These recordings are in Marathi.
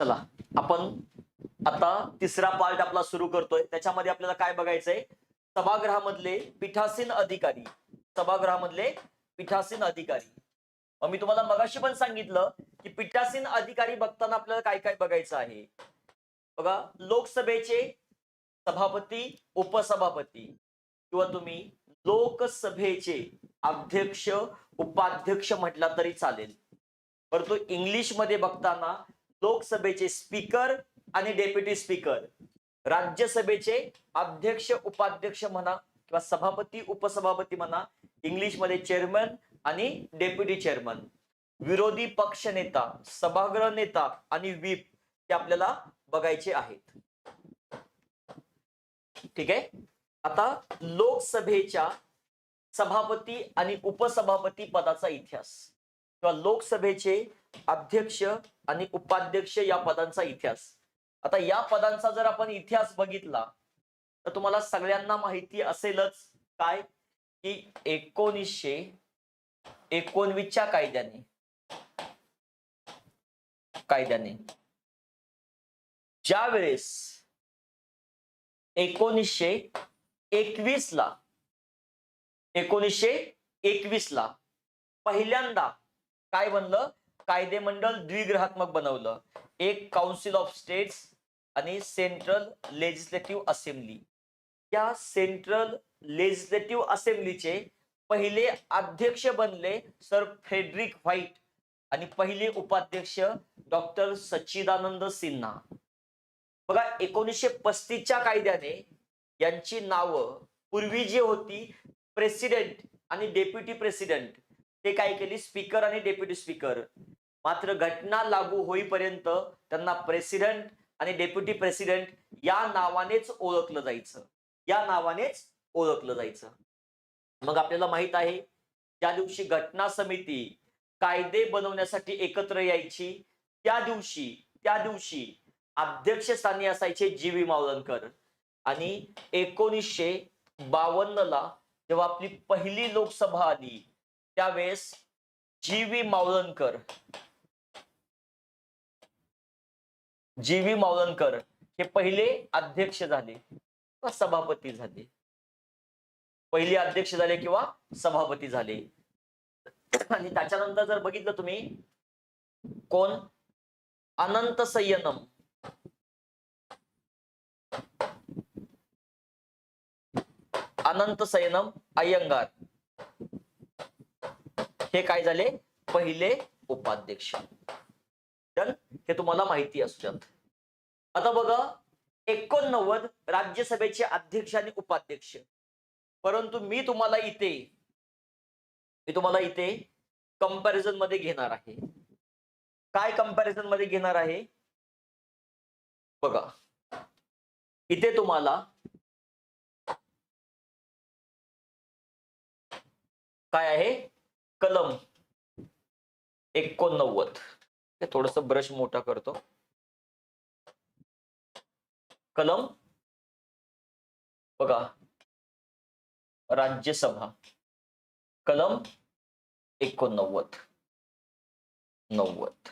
चला आपण आता तिसरा पार्ट आपला सुरू करतोय. त्याच्यामध्ये आपल्याला काय बघायचंय? सभागृहामधले पीठासीन अधिकारी. सभागृहामधले पीठासीन अधिकारी. मग मी तुम्हाला मगाशी पण सांगितलं की पीठासीन अधिकारी बघताना आपल्याला काय काय बघायचं आहे? बघा लोकसभेचे सभापती उपसभापती किंवा तुम्ही लोकसभेचे अध्यक्ष उपाध्यक्ष म्हटला तरी चालेल. परंतु इंग्लिशमध्ये बघताना लोकसभेचे स्पीकर आणि डेप्युटी स्पीकर राज्यसभेचे अध्यक्ष उपाध्यक्ष म्हणा किंवा सभापती उपसभापती म्हणा इंग्लिशमध्ये चेअरमन आणि डेप्युटी चेअरमन. विरोधी पक्ष नेता सभागृह नेता आणि व्हीप हे आपल्याला बघायचे आहेत. ठीक आहे? आता लोकसभेच्या सभापती आणि उपसभापती पदाचा इतिहास किंवा लोकसभेचे अध्यक्ष आणि उपाध्यक्ष या पदांचा इतिहास. आता या पदांचा जर आपण इतिहास बघितला तर तुम्हाला सगळ्यांना माहिती असेलच काय? की एकोणीसशे एकोणवीसच्या कायद्याने कायद्याने. ज्या वेळेस एकोणीसशे एकवीस ला एकोणीसशे एकवीस ला पहिल्यांदा काय बनलं? कायदेमंडळ द्विग्रहात्मक बनवलं. एक काउन्सिल ऑफ स्टेट्स आणि सेंट्रल लेजिस्लेटिव्ह असेंब्ली या सेंट्रल लेजिस्लेटिव्ह असेंब्लीचे पहिले अध्यक्ष बनले सर फ्रेडरिक व्हाईट आणि पहिले उपाध्यक्ष डॉक्टर सच्चिदानंद सिन्हा. बघा एकोणीसशे पस्तीसच्या कायद्याने यांची नावं पूर्वी जी होती प्रेसिडेंट आणि डेप्युटी प्रेसिडेंट ते काय केली? स्पीकर आणि डेप्युटी स्पीकर. मात्र घटना लागू होईपर्यंत त्यांना प्रेसिडेंट आणि डेप्युटी प्रेसिडेंट या नावानेच ओळखलं जायचं. या नावानेच ओळखलं जायचं. मग आपल्याला माहीत आहे ज्या दिवशी घटना समिती कायदे बनवण्यासाठी एकत्र यायची. त्या दिवशी त्या दिवशी अध्यक्षस्थानी असायचे जी व्ही मावळणकर आणि एकोणीसशे बावन्न ला जेव्हा आपली पहिली लोकसभा आली त्यावेळेस G V Mavalankar G V Mavalankar हे पहिले अध्यक्ष झाले सभापती झाले. पहिले अध्यक्ष झाले किंवा सभापती झाले. आणि त्याच्यानंतर जर बघितलं तुम्ही कोण? अनंत संयनम. अनंत संयनम अय्यंगार हे काय झाले? पहिले उपाध्यक्ष. तर हे तुम्हाला माहिती असू द्यात आता बघा एकोणनव्वद राज्यसभेचे अध्यक्ष आणि उपाध्यक्ष. परंतु मी तुम्हाला इथे मी तुम्हाला इथे कंपॅरिझनमध्ये घेणार आहे. काय कंपॅरिझनमध्ये घेणार आहे? बघा. इथे तुम्हाला काय आहे? कलम एकोणनव्वद. थोडस ब्रश मोठा करतो. कलम बघा. राज्यसभा. कलम एकोणनव्वद नव्वद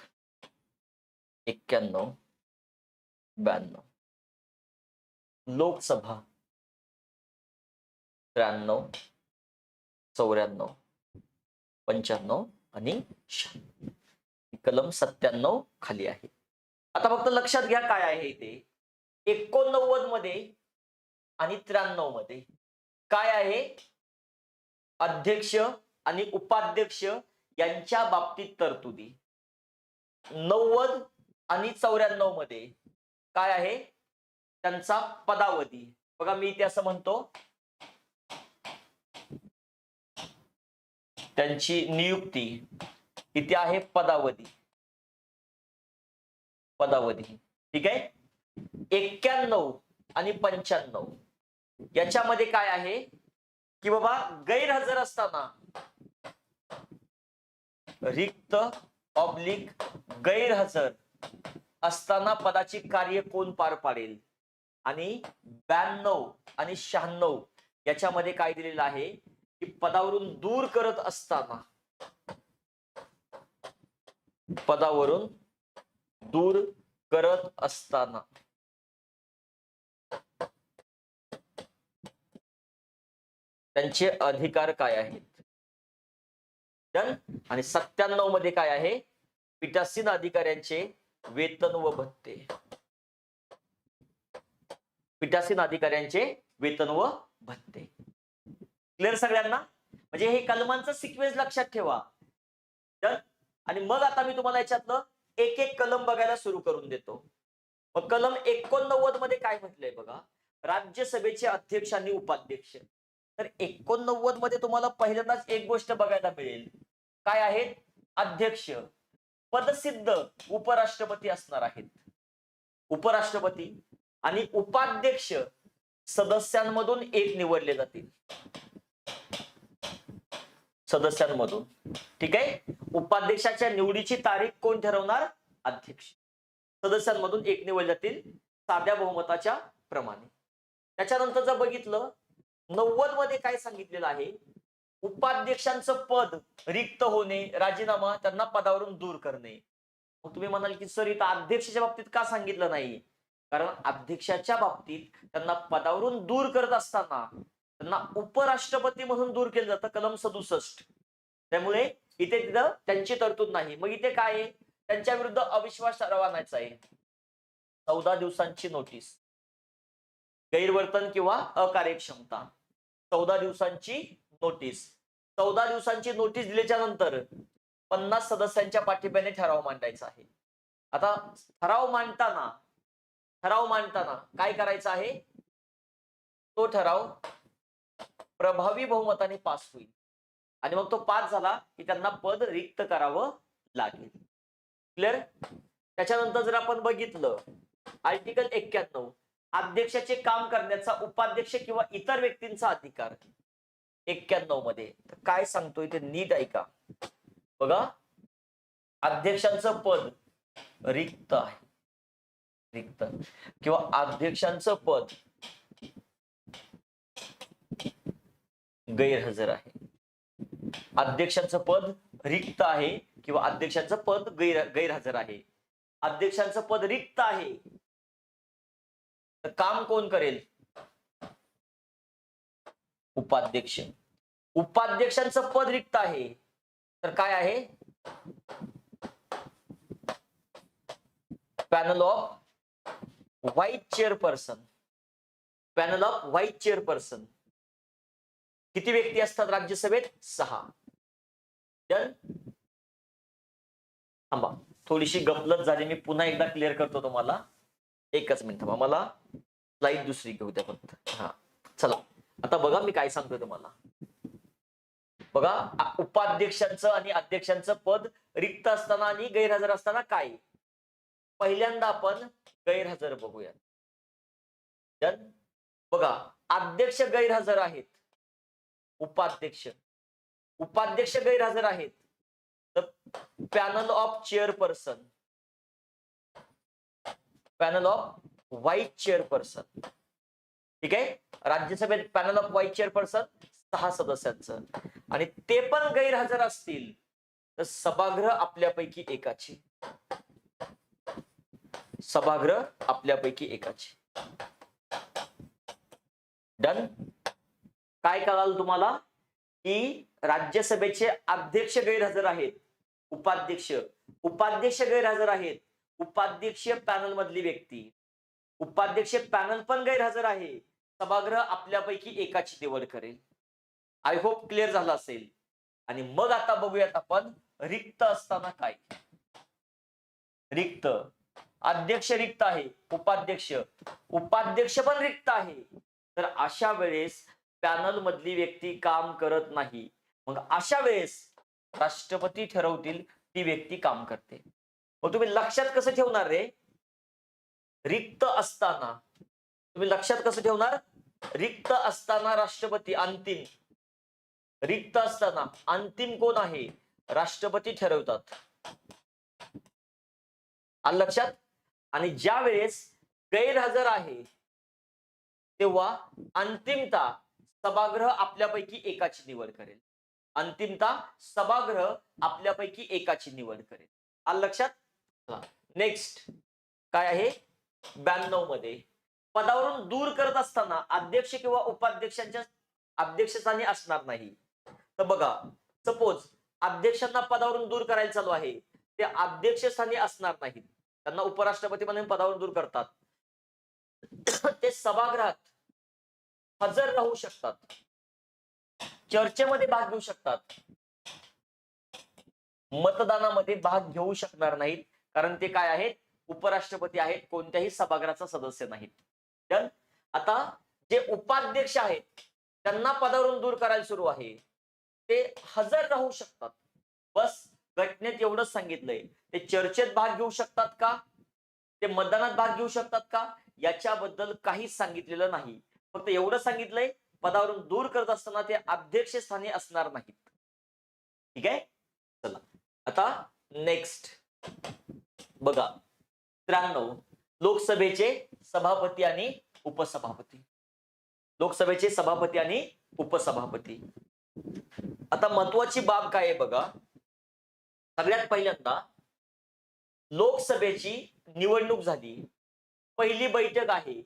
एक्क्याण्णव ब्याण्णव. लोकसभा. त्र्याण्णव. चौऱ्याण्णव. पंच्याण्णव आणि कलम सत्त्याण्णव खाली आहे. आता फक्त लक्षात घ्या काय आहे इथे एकोणनव्वदमध्ये आणि त्र्याण्णवमध्ये. काय आहे? अध्यक्ष आणि उपाध्यक्ष यांच्या बाबतीत तरतुदी. नव्वद आणि चौऱ्याण्णवमध्ये काय आहे? त्यांचा पदावधी. बघा मी इथे असं म्हणतो. त्यांची नियुक्ती इथे आहे? पदावधी. पदावधी. ठीक आहे? एक्क्याण्णव आणि पंच्याण्णव. याच्यामध्ये काय आहे? की बाबा गैरहजर असताना रिक्त ऑब्लिक गैरहजर असताना पदाची कार्य कोण पार पाडेल? आणि ब्याण्णव आणि शहाण्णव याच्यामध्ये काय दिलेलं आहे? की पदावरून दूर करत असताना. पदावरून दूर करत असताना. त्यांचे अधिकार काय आहेत? आणि सत्त्याण्णवमध्ये काय आहे? पीठासीन अधिकाऱ्यांचे वेतन व भत्ते. पीठासीन अधिकाऱ्यांचे वेतन व भत्ते. क्लिअर सगळ्यांना? म्हणजे हे कलमांचं सिक्वेन्स लक्षात ठेवा. डन आणि मग आता मी तुम्हाला याच्यातलं एक एक कलम बघायला सुरू करून देतो. मग कलम एकोणनव्वदमध्ये काय म्हटलंय बघा? राज्यसभेचे अध्यक्ष आणि उपाध्यक्ष. तर एकोणनव्वदमध्ये तुम्हाला पहिल्यांदाच एक गोष्ट बघायला मिळेल. काय आहेत? अध्यक्ष पदसिद्ध उपराष्ट्रपती असणार आहेत. उपराष्ट्रपती आणि उपाध्यक्ष सदस्यांमधून एक निवडले जातील. सदस्यांमधून. ठीक आहे? उपाध्यक्षाच्या निवडीची तारीख कोण ठरवणार? अध्यक्ष. सदस्यांमधून एक निवडले जातील साध्या बहुमताच्या प्रमाणे. त्याच्यानंतर जर बघितलं नव्वदमध्ये काय सांगितलेलं आहे? उपाध्यक्षांचं पद रिक्त होणे राजीनामा त्यांना पदावरून दूर करणे. मग तुम्ही म्हणाल की सर इथं अध्यक्षाच्या बाबतीत का सांगितलं नाही? कारण अध्यक्षाच्या बाबतीत त्यांना पदावरून दूर करत असताना त्यांना उपराष्ट्रपती म्हणून दूर केलं जातं कलम सदुसष्ट. त्यामुळे इथे तिथं त्यांची तरतूद नाही. मग इथे काय आहे? त्यांच्या विरुद्ध अविश्वास ठराव आहे. चौदा दिवसांची नोटीस गैरवर्तन किंवा अकार्यक्षमता. चौदा दिवसांची नोटीस चौदा दिवसांची नोटीस दिल्याच्या नंतर पन्नास सदस्यांच्या पाठिंब्याने ठराव मांडायचा आहे. आता ठराव मांडताना ठराव मांडताना काय करायचं आहे? तो ठराव प्रभावी बहुमताने पास होईल. आणि मग तो पास झाला की त्यांना पद रिक्त करावं लागेल. क्लिअर त्याच्यानंतर जर आपण बघितलं आर्टिकल एक्क्याण्णव. अध्यक्षाचे काम करण्याचा उपाध्यक्ष किंवा इतर व्यक्तींचा अधिकार. एक्क्याण्णवमध्ये. तर काय सांगतोय ते नीट ऐका. बघा. अध्यक्षांचं पद रिक्त आहे. रिक्त. किंवा अध्यक्षांचं पद गैरहजर आहे. अध्यक्षांचं पद रिक्त आहे किंवा अध्यक्षांचं पद गैर गैरहजर आहे. अध्यक्षांचं पद रिक्त आहे. तर काम कोण करेल? उपाध्यक्ष. उपाध्यक्षांचं पद रिक्त आहे. तर काय आहे? Panel of white chairperson. Panel of white chairperson. किती व्यक्ती असतात राज्यसभेत? सहा. थांबा. थोडीशी गपलत झाली. मी पुन्हा एकदा क्लिअर करतो तुम्हाला. एकच मिनिट थांबा मला स्लाईड दुसरी घेऊ द्या फक्त. हा चला. आता बघा मी काय सांगतोय तुम्हाला. बघा उपाध्यक्षांचं आणि अध्यक्षांचं पद रिक्त असताना आणि गैरहजर असताना काय? पहिल्यांदा आपण गैरहजर बघूया बघा अध्यक्ष गैरहजर आहेत. उपाध्यक्ष. उपाध्यक्ष गैरहजर आहेत. तर panel of chairperson panel of white chairperson ठीक आहे? राज्यसभेत पॅनल ऑफ व्हाईट चेअरपर्सन सहा सदस्यांचं. आणि ते पण गैरहजर असतील तर सभागृह आपल्यापैकी एकाची. सभागृह आपल्यापैकी एकाची. डन काय कळाल तुम्हाला? की राज्यसभेचे अध्यक्ष गैरहजर आहेत उपाध्यक्ष. उपाध्यक्ष गैरहजर आहेत उपाध्यक्ष पॅनल मधली व्यक्ती. उपाध्यक्ष पॅनल पण गैरहजर आहे. सभागृह आपल्यापैकी एकाची निवड करेल. आय होप क्लिअर झालं असेल. आणि मग आता बघूयात आपण रिक्त असताना काय. रिक्त. अध्यक्ष रिक्त आहे. उपाध्यक्ष. उपाध्यक्ष पण रिक्त आहे. तर अशा वेळेस पॅनल मधली व्यक्ती काम करत नाही. मग अशा वेळेस राष्ट्रपती ठरवतील ती व्यक्ती काम करते. मग तुम्ही लक्षात कसं ठेवणार रे? रिक्त असताना. तुम्ही लक्षात कसं ठेवणार? रिक्त असताना राष्ट्रपती अंतिम. रिक्त असताना अंतिम कोण आहे? राष्ट्रपती ठरवतात. आलं लक्षात? आणि ज्या वेळेस गैरहजर आहे तेव्हा अंतिमता सभागृह आपल्यापैकी एकाची निवड करेल. अंतिमता सभागृह आपल्यापैकी एकाची निवड करेल. आल लक्षात? नेक्स्ट काय आहे? ब्याण्णवमध्ये. पदावरून दूर करत असताना अध्यक्ष किंवा उपाध्यक्षांच्या अध्यक्षस्थानी असणार नाही. तर बघा सपोज अध्यक्षांना पदावरून दूर करायला चालू आहे. ते अध्यक्षस्थानी असणार नाहीत. त्यांना उपराष्ट्रपती म्हणून पदावरून दूर करतात. ते सभागृहात हजर राहू शकतात. चर्चेमध्ये भाग घेऊ शकतात. मतदानामध्ये भाग घेऊ शकणार नाहीत. कारण ते काय आहेत? उपराष्ट्रपती आहेत कोणत्याही सभागृहाचा सदस्य नाहीत. आता जे उपाध्यक्ष आहेत त्यांना पदावरून दूर करायला सुरू आहे. ते हजर राहू शकतात. बस घटनेत एवढंच सांगितलंय. ते चर्चेत भाग घेऊ शकतात का? ते मतदानात भाग घेऊ शकतात का? याच्याबद्दल काहीच सांगितलेलं नाही. फक्त एवढं सांगितलंय पदावरून दूर करत असताना ते अध्यक्ष स्थानी असणार नाहीत. ठीक आहे? चला. आता नेक्स्ट बघा. त्र्याण्णव लोकसभेचे सभापती आणि उपसभापती. लोकसभेचे सभापती आणि उपसभापती. आता महत्वाची बाब काय आहे बघा? सगळ्यात पहिल्यांदा लोकसभेची निवडणूक झाली. पहिली बैठक आहे.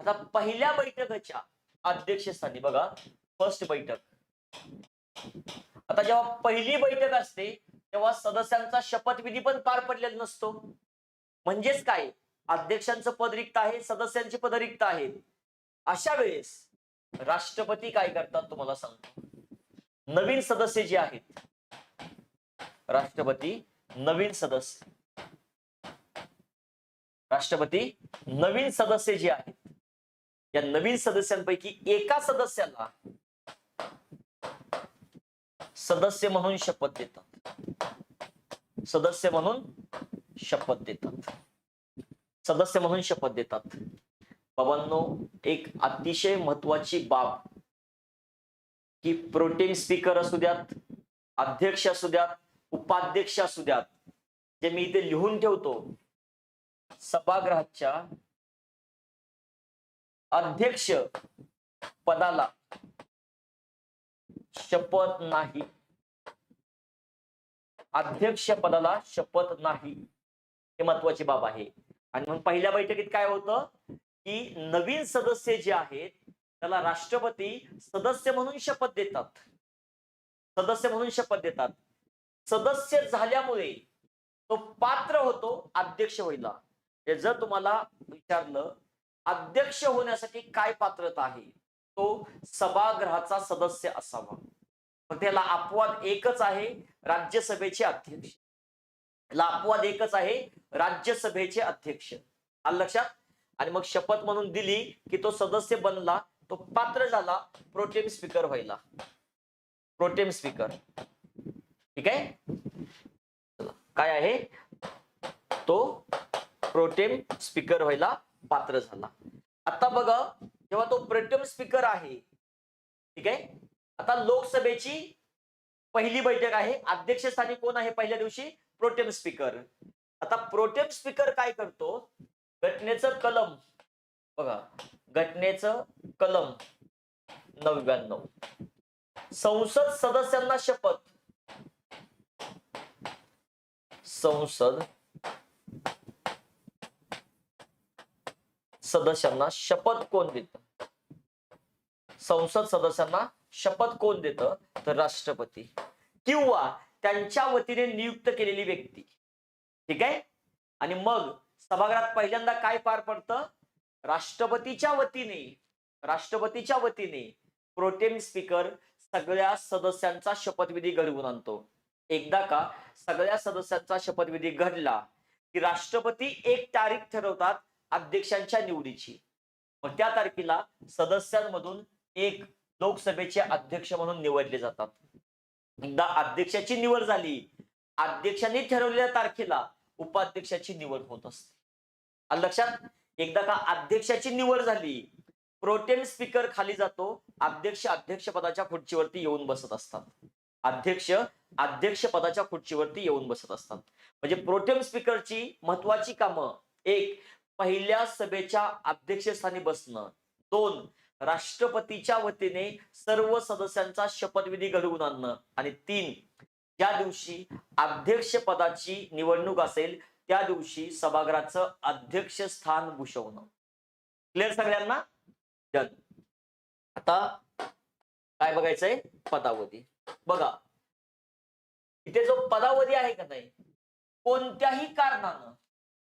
आता पहिल्या बैठकाच्या अध्यक्षस्थानी बघा फर्स्ट बैठक. आता जेव्हा पहिली बैठक असते तेव्हा सदस्यांचा शपथविधी पण पार पडलेला नसतो. म्हणजेच काय? अध्यक्षांचं पद रिक्त आहे सदस्यांची पद रिक्त आहेत. अशा वेळेस राष्ट्रपती काय करतात तुम्हाला सांगतो. नवीन सदस्य जे आहेत राष्ट्रपती नवीन सदस्य. राष्ट्रपती नवीन सदस्य जे आहेत या नवीन सदस्यांपैकी एका सदस्याला सदस्य म्हणून शपथ देतात. सदस्य म्हणून शपथ देतात. सदस्य म्हणून शपथ देतात. बाबांनो एक अतिशय महत्वाची बाब की प्रोटीन स्पीकर असू द्यात अध्यक्ष असू द्यात उपाध्यक्ष असू द्यात जे मी इथे लिहून ठेवतो सभागृहाच्या अध्यक्ष पदाला शपथ नाही. अध्यक्ष पदाला शपथ नाही हे महत्वाची बाब आहे. आणि मग पहिल्या बैठकीत काय होतं की नवीन सदस्य जे आहेत त्याला राष्ट्रपती सदस्य म्हणून शपथ देतात. सदस्य म्हणून शपथ देतात. सदस्य झाल्यामुळे तो पात्र होतो अध्यक्ष व्हायला. जर तुम्हाला विचारलं अध्यक्ष होण्यासाठी काय पात्रता आहे? तो सभागृहाचा सदस्य असावा. त्याला अपवाद एकच आहे राज्यसभेचे अध्यक्ष. याला अपवाद एकच आहे राज्यसभेचे अध्यक्ष. आलं लक्षात? आणि मग शपथ म्हणून दिली की तो सदस्य बनला तो पात्र झाला प्रोटेम स्पीकर व्हायला. Pro tem speaker. ठीक आहे? काय आहे? तो प्रोटेम स्पीकर व्हायला पात्र झाला. आता बघा जेव्हा तो प्रोटेम स्पीकर आहे ठीक आहे? आता लोकसभेची पहिली बैठक आहे. अध्यक्षस्थानी कोण आहे पहिल्या दिवशी? Pro tem speaker. आता प्रोटेम स्पीकर काय करतो? घटनेचं कलम. बघा घटनेचं कलम नव्याण्णव. संसद सदस्यांना शपथ. संसद सदस्यांना शपथ कोण देत? संसद सदस्यांना शपथ कोण देत? तर राष्ट्रपती. किंवा त्यांच्या वतीने नियुक्त केलेली व्यक्ती. ठीक आहे? आणि मग सभागृहात पहिल्यांदा काय पार पडतं? राष्ट्रपतीच्या वतीने राष्ट्रपतीच्या वतीने प्रोटेम स्पीकर सगळ्या सदस्यांचा शपथविधी घडवून आणतो. एकदा का सगळ्या सदस्यांचा शपथविधी घडला की राष्ट्रपती एक तारीख ठरवतात अध्यक्षांच्या निवडीची. मग त्या तारखेला सदस्यांमधून एक लोकसभेचे अध्यक्ष म्हणून निवडले जातात. एकदा अध्यक्षाची निवड झाली अध्यक्षांनी ठरवलेल्या तारखेला उपाध्यक्षाची निवड होत असते. लक्षात एकदा का अध्यक्षाची निवड झाली प्रोटेम स्पीकर खाली जातो अध्यक्ष अध्यक्ष पदाच्या खुर्चीवरती येऊन बसत असतात. अध्यक्ष अध्यक्ष पदाच्या खुर्चीवरती येऊन बसत असतात. म्हणजे प्रोटेम स्पीकरची महत्वाची कामं एक पहिल्या सभेच्या अध्यक्षस्थानी बसणं दोन राष्ट्रपतीच्या वतीने सर्व सदस्यांचा शपथविधी घडवून आणणं. आणि तीन ज्या दिवशी अध्यक्ष पदाची निवडणूक असेल त्या दिवशी सभागृहाचं अध्यक्ष स्थान भूषवणं. क्लिअर सगळ्यांना? डन आता काय बघायचंय? पदावधी. बघा. इथे जो पदावधी आहे का नाही? कोणत्याही कारणानं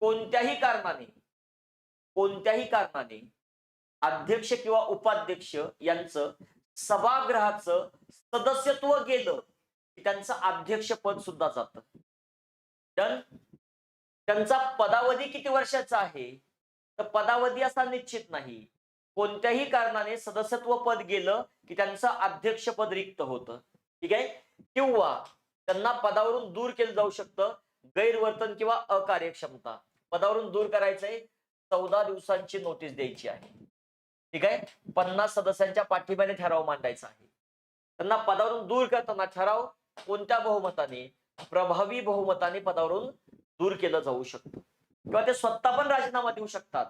कोणत्याही कारणाने कोणत्याही कारणाने अध्यक्ष किंवा उपाध्यक्ष यांचं सभागृहाचं सदस्यत्व गेलं की त्यांचं अध्यक्षपद सुद्धा जात. त्यांचा पदावधी किती वर्षाचा आहे? तर पदावधी असा निश्चित नाही. कोणत्याही कारणाने सदस्यत्व पद गेलं की त्यांचं अध्यक्षपद रिक्त होतं. ठीक आहे? किंवा त्यांना पदावरून दूर केलं जाऊ शकतं गैरवर्तन किंवा अकार्यक्षमता. पदावरून दूर करायचंय चौदा दिवसांची नोटीस द्यायची आहे. ठीक आहे? पन्नास सदस्यांच्या पाठिंब्याने ठराव मांडायचा आहे. त्यांना पदावरून दूर करताना ठराव कोणत्या बहुमताने प्रभावी बहुमताने पदावरून दूर केलं जाऊ शकतं? किंवा ते स्वतः पण राजीनामा देऊ शकतात.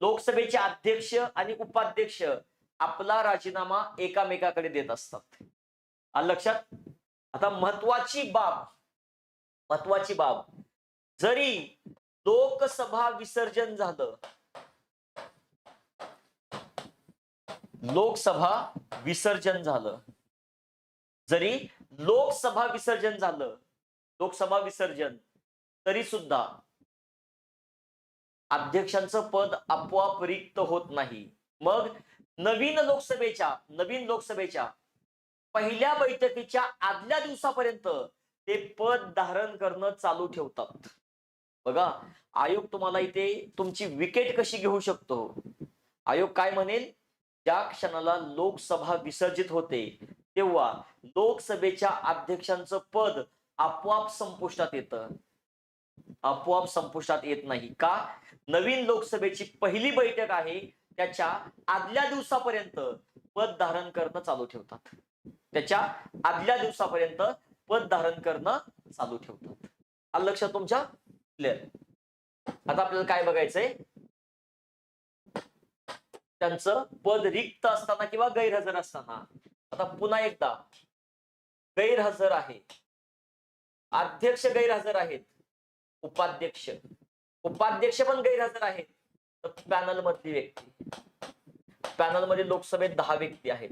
लोकसभेचे अध्यक्ष आणि उपाध्यक्ष आपला राजीनामा एकामेकाकडे देत असतात. लक्षात? आता महत्वाची बाब महत्वाची बाब जरी लोकसभा विसर्जन झालं लोकसभा विसर्जन झालं. जरी लोकसभा विसर्जन झालं लोकसभा विसर्जन तरी सुद्धा अध्यक्षांचं पद आपोआप रिक्त होत नाही. मग नवीन लोकसभेच्या नवीन लोकसभेच्या पहिल्या बैठकीच्या आदल्या दिवसापर्यंत ते पद धारण करणं चालू ठेवतात. बघा आयोग तुम्हाला इथे तुमची विकेट कशी घेऊ शकतो? आयोग काय म्हणेल? ज्या क्षणाला लोकसभा विसर्जित होते तेव्हा लोकसभेच्या अध्यक्षांचं पद आपोआप संपुष्टात येतं. आपोआप संपुष्टात येत नाही का? नवीन लोकसभेची पहिली बैठक आहे त्याच्या आदल्या दिवसापर्यंत पद धारण करणं चालू ठेवतात. त्याच्या आदल्या दिवसापर्यंत पद धारण करणं चालू ठेवतात. आलं लक्षात तुमच्या? क्लिअर आता आपल्याला काय बघायचंय? त्यांचं पद रिक्त असताना किंवा गैरहजर असताना. आता पुन्हा एकदा. गैरहजर आहे. अध्यक्ष गैरहजर आहेत. उपाध्यक्ष. उपाध्यक्ष पण गैरहजर आहेत. तर पॅनल मधली व्यक्ती. पॅनलमध्ये लोकसभेत दहा व्यक्ती आहेत.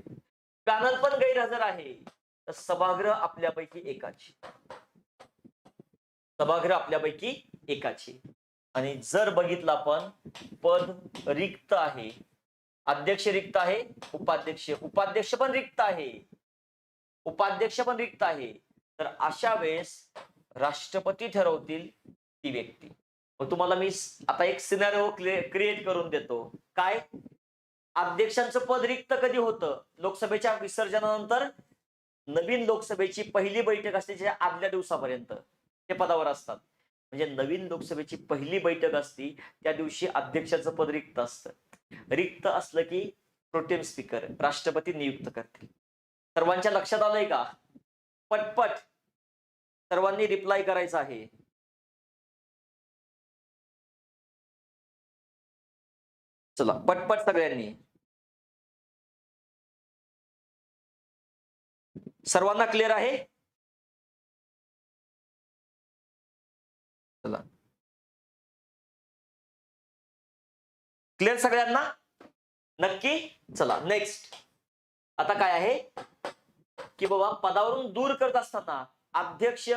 पॅनल पण गैरहजर आहे. तर सभागृह आपल्यापैकी एकाची. सभागृह आपल्यापैकी एकाची. आणि जर बघितलं आपण पद रिक्त आहे. अध्यक्ष रिक्त आहे उपाध्यक्ष. उपाध्यक्ष पण रिक्त आहे. उपाध्यक्ष पण रिक्त आहे. तर अशा वेळेस राष्ट्रपती ठरवतील ती व्यक्ती. मग तुम्हाला मी आता एक सिनारिओ क्रिएट करून देतो. काय? अध्यक्षांचं पद रिक्त कधी होतं? लोकसभेच्या विसर्जनानंतर नवीन लोकसभेची पहिली बैठक असते आदल्या दिवसापर्यंत. ते पदावर असतात. म्हणजे नवीन लोकसभेची पहिली बैठक असती त्या दिवशी अध्यक्षाचं पद रिक्त असतं. रिक्त असलं की प्रोटेम स्पीकर राष्ट्रपती नियुक्त करतील. सर्वांच्या लक्षात आलंय का? पटपट सर्वांनी रिप्लाय करायचा आहे. चला पटपट सगळ्यांनी. सर्वांना क्लिअर आहे? चला. क्लिअर सगळ्यांना? नक्की? चला नेक्स्ट आता काय आहे? की बाबा पदावरून दूर करत असताना अध्यक्ष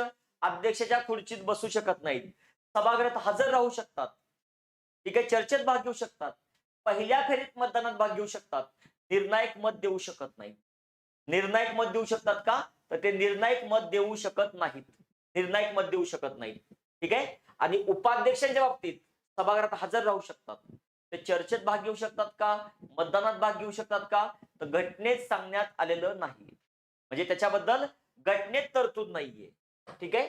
अध्यक्षाच्या खुर्चीत बसू शकत नाहीत. सभागृहात हजर राहू शकतात. ठीक आहे? चर्चेत भाग घेऊ शकतात. पहिल्या फेरीत मतदानात भाग घेऊ शकतात. निर्णायक मत देऊ शकत नाही निर्णायक मत देऊ शकतात का? तर ते निर्णायक मत देऊ शकत नाहीत. निर्णायक मत देऊ शकत नाहीत. ठीक आहे? आणि उपाध्यक्षांच्या बाबतीत सभागृहात हजर राहू शकतात. ते चर्चेत भाग घेऊ शकतात का? मतदानात भाग घेऊ शकतात का? तर घटनेत सांगण्यात आलेलं नाही म्हणजे त्याच्याबद्दल घटनेत तरतूद नाहीये. ठीक आहे?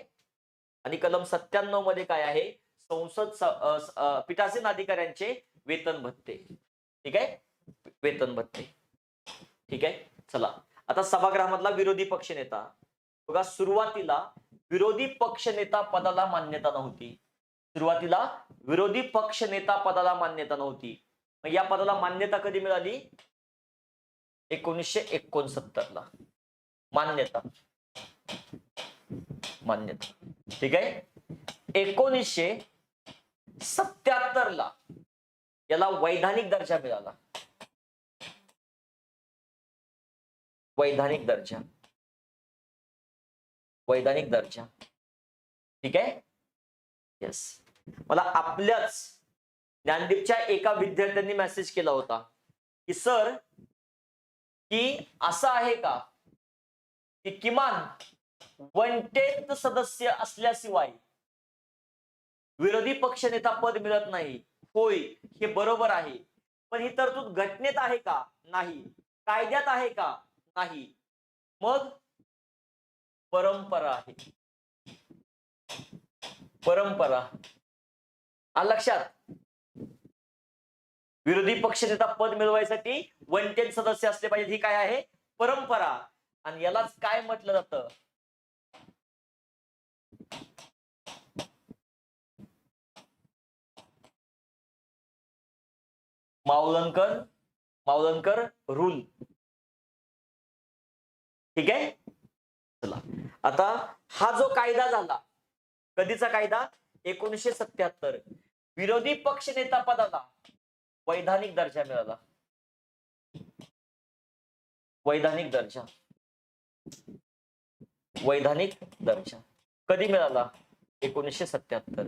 आणि कलम सत्त्याण्णवमध्ये काय आहे? संसद पीठासीन अधिकाऱ्यांचे वेतन भत्ते. ठीक आहे? वेतन भत्ते. ठीक आहे? चला. आता सभागृहामधला विरोधी पक्ष नेता. बघा सुरुवातीला विरोधी पक्षनेता पदाला मान्यता नव्हती. सुरुवातीला विरोधी पक्षनेता पदाला मान्यता नव्हती. मग या पदाला मान्यता कधी मिळाली? एकोणीसशे एकोणसत्तर ला मान्यता. मान्यता. ठीक आहे? एकोणीसशे सत्याहत्तर ला याला वैधानिक दर्जा मिळाला. वैधानिक दर्जा. वैधानिक दर्जा. ठीक आहे? येस मला आपल्याच ज्ञानदीपच्या एका विद्यार्थ्यांनी मेसेज केला होता की सर की असं आहे का की किमान वन टेन्थ सदस्य असल्याशिवाय विरोधी पक्षनेता पद मिळत नाही? होय हे बरोबर आहे. पण ही तरतूद घटनेत आहे का? नाही. कायद्यात आहे का? नाही. मग परंपरा आहे. परंपरा. आलं लक्षात. विरोधी पक्ष नेता पद मिळवायसाठी वन टेन सदस्य असले पाहिजे ही काय आहे? परंपरा. आणि यालाच काय म्हटलं जातं? मावलंकर मावलंकर रूल. ठीक आहे? आता हा जो कायदा झाला कधीचा कायदा? एकोणीशे सत्याहत्तर. विरोधी पक्ष नेता पदाला वैधानिक दर्जा मिळाला. वैधानिक दर्जा. वैधानिक दर्जा. कधी मिळाला? एकोणीशे सत्याहत्तर.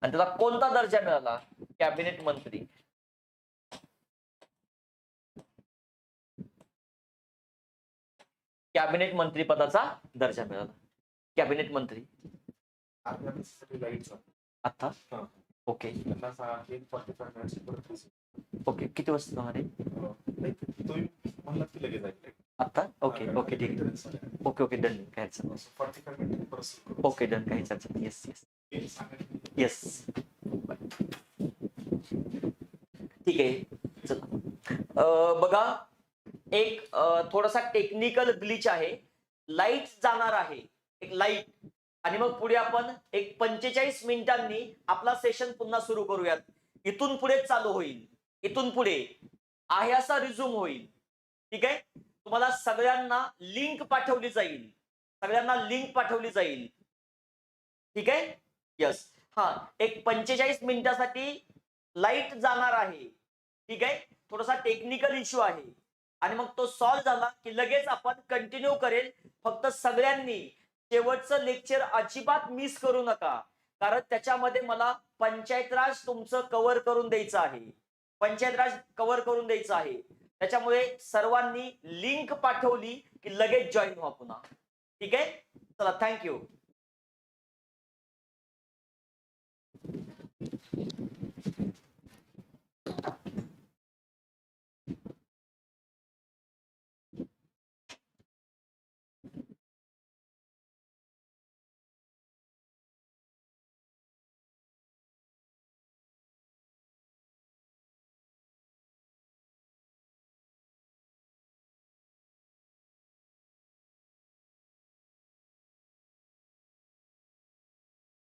आणि त्याला कोणता दर्जा मिळाला? कॅबिनेट मंत्री. कॅबिनेट मंत्री पदाचा दर्जा मिळाला. कॅबिनेट मंत्री. आता ओके. ओके. किती वाजता जाणार आहे? तुम्ही आता ओके. ओके. ठीक आहे. ओके. ओके. डन. काय अडचण ओके. डन. काही अडचण येस येस येस ठीक आहे. चला. बघा एक थोडासा टेक्निकल ग्लिच आहे. लाइट जाणार आहे. एक लाइट आणि मग पुढे आपण एक पंचेचाळीस मिनिटांनी आपला सेशन पुन्हा सुरू करूयात. इथून पुढे चालू होईल. इथून पुढे. आहे असा रिझ्यूम होईल. ठीक आहे? तुम्हाला सगळ्यांना लिंक पाठवली जाईल. सगळ्यांना लिंक पाठवली जाईल. ठीक आहे? यस हा एक पंचेचाळीस मिनिटासाठी लाइट जाणार आहे. ठीक आहे? थोडासा टेक्निकल इश्यू आहे. आणि मग तो सॉल्व्ह झाला की लगेच आपण कंटिन्यू करेल फक्त सगळ्यांनी. शेवटचं लेक्चर अजिबात मिस करू नका. कारण त्याच्यामध्ये मला पंचायत राज तुमचं कव्हर करून द्यायचं आहे. पंचायत राज कव्हर करून द्यायचं आहे. त्याच्यामुळे सर्वांनी लिंक पाठवली की लगेच जॉईन व्हा पुन्हा. ठीक आहे? चला थँक्यू